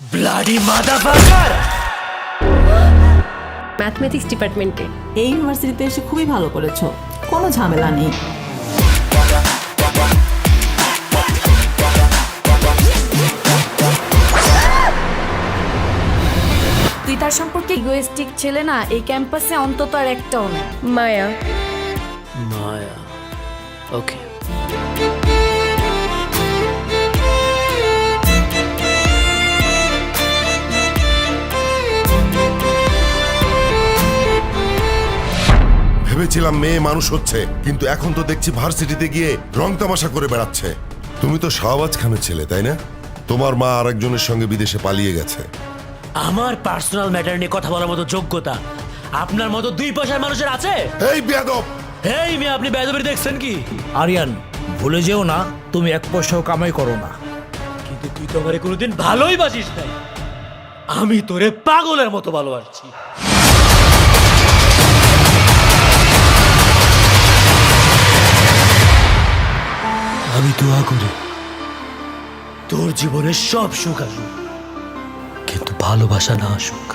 Bloody মাদারফাকার mathematics ডিপার্টমেন্টে এই ইউনিভার্সিটিতে এসে খুবই ভালো করেছ। কোনো ঝামেলা নেই। তুই তার সম্পর্কে ইগোয়েস্টিক ছেলে না এই ক্যাম্পাসে অন্তত আর একটাও নেই মায়া। মায়া। ওকে ভেবেছিলাম মেয়ে মানুষ হচ্ছে কিন্তু এখন তো দেখছি ভার্সিটিতে গিয়ে রং তামাশা করে বেড়াচ্ছে। তুমি তো শাহবাজ খানের ছেলে তাই না? তোমার মা আরেকজনের সঙ্গে বিদেশে পালিয়ে গেছে। আমার পার্সোনাল ম্যাটার নিয়ে কথা বলার মতো যোগ্যতা আপনার মতো দুই পয়সার মানুষের আছে? এই বেয়াদব! এই মেয়ে আপনি বেদবরি দেখছেন কি? আরিয়ান ভুলে যেও না তুমি এক পয়সাও কামাই করো না। কিন্তু তুই তো আমারে কোনোদিন ভালোই বাসিস নাই। আমি তোরে পাগলের মতো ভালোবাসছি। আমি দোয়া করি। তোর জীবনে সব সুখ আসুক। কিন্তু ভালোবাসা না আসুক।